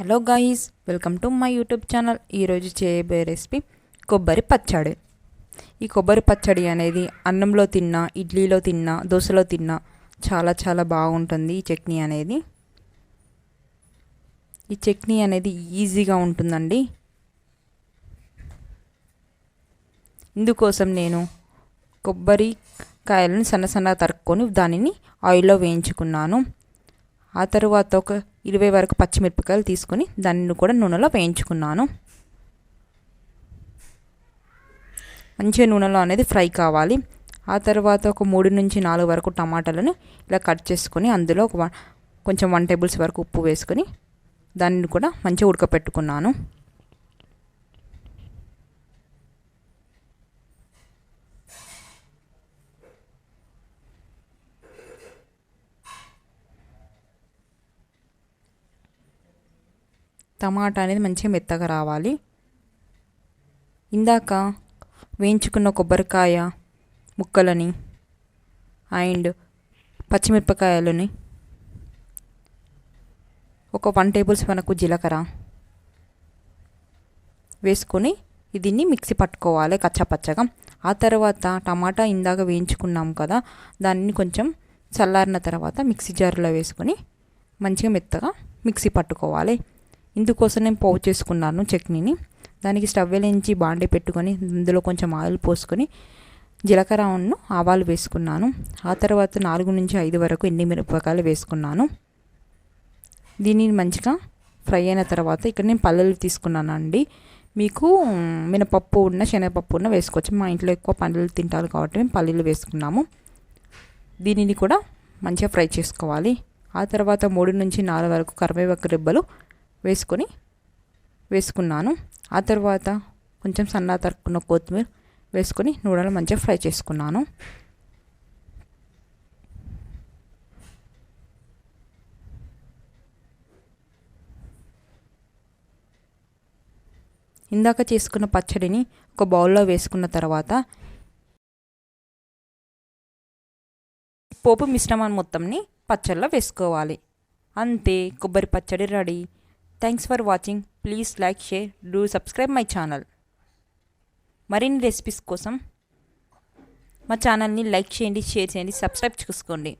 Hello guys welcome to my YouTube channel. ఈరోజు చేయబోయే recipe కొబ్బరి పచ్చడి. ఈ కొబ్బరి పచ్చడి అనేది అన్నంలో తిన్నా ఇడ్లీలో తిన్నా దోశలో తిన్నా చాలా చాలా బాగుంటుంది ఈ చట్నీ అనేది. ఈ చట్నీ అనేది ఈజీగా ఉంటుందండి. ఇందుకోసం నేను కొబ్బరి కాయలను సన్న సన్నగా తరుక్కొని దానిని ఆయిల్లో వేయించుకున్నాను. ఆ తర్వాత ఒక ఇరవై వరకు పచ్చిమిరపకాయలు తీసుకొని దాన్ని కూడా నూనెలో వేయించుకున్నాను. మంచిగా నూనెలో అనేది ఫ్రై కావాలి. ఆ తర్వాత ఒక మూడు నుంచి నాలుగు వరకు టమాటాలను ఇలా కట్ చేసుకొని అందులో ఒక కొంచెం వన్ టేబుల్స్ వరకు ఉప్పు వేసుకొని దాన్ని కూడా మంచిగా ఉడకపెట్టుకున్నాను. టమాటా అనేది మంచిగా మెత్తగా రావాలి. ఇందాక వేయించుకున్న కొబ్బరికాయ ముక్కలని అండ్ పచ్చిమిరపకాయలని ఒక వన్ టేబుల్ స్పూన్కు జీలకర్ర వేసుకొని దీన్ని మిక్సీ పట్టుకోవాలి కచ్చపచ్చగా ఆ తర్వాత టమాటా ఇందాక వేయించుకున్నాం కదా దాన్ని కొంచెం చల్లారిన తర్వాత మిక్సీ జార్లో వేసుకొని మంచిగా మెత్తగా మిక్సీ పట్టుకోవాలి. ఇందుకోసం నేను పోగు చేసుకున్నాను చట్నీని. దానికి స్టవ్ వెలించి బాండి పెట్టుకొని అందులో కొంచెం ఆయిల్ పోసుకొని జీలకర్రను ఆవాలు వేసుకున్నాను. ఆ తర్వాత నాలుగు నుంచి ఐదు వరకు ఎన్ని మిరపకాయలు వేసుకున్నాను. దీనిని మంచిగా ఫ్రై అయిన తర్వాత ఇక్కడ నేను పల్లెలు తీసుకున్నానండి. మీకు మినపప్పు ఉన్న శనగపప్పు ఉన్న వేసుకోవచ్చు. మా ఇంట్లో ఎక్కువ పల్లెలు తింటారు కాబట్టి మేము పల్లీలు వేసుకున్నాము. దీనిని కూడా మంచిగా ఫ్రై చేసుకోవాలి. ఆ తర్వాత మూడు నుంచి నాలుగు వరకు కరివేపాకు రెబ్బలు వేసుకొని వేసుకున్నాను. ఆ తర్వాత కొంచెం సన్నా తరుక్కున్న కొత్తిమీర వేసుకొని నూనెలు మంచిగా ఫ్రై చేసుకున్నాను. ఇందాక చేసుకున్న పచ్చడిని ఒక బౌల్లో వేసుకున్న తర్వాత పోపు మిశ్రమాన్ని మొత్తంని పచ్చళ్ళలో వేసుకోవాలి. అంతే కొబ్బరి పచ్చడి ready. Thanks for watching please like share do subscribe my channel మరిన్ని రెసిపీస్ కోసం మా ఛానల్ని లైక్ చేయండి షేర్ చేయండి సబ్స్క్రైబ్ చేసుకోండి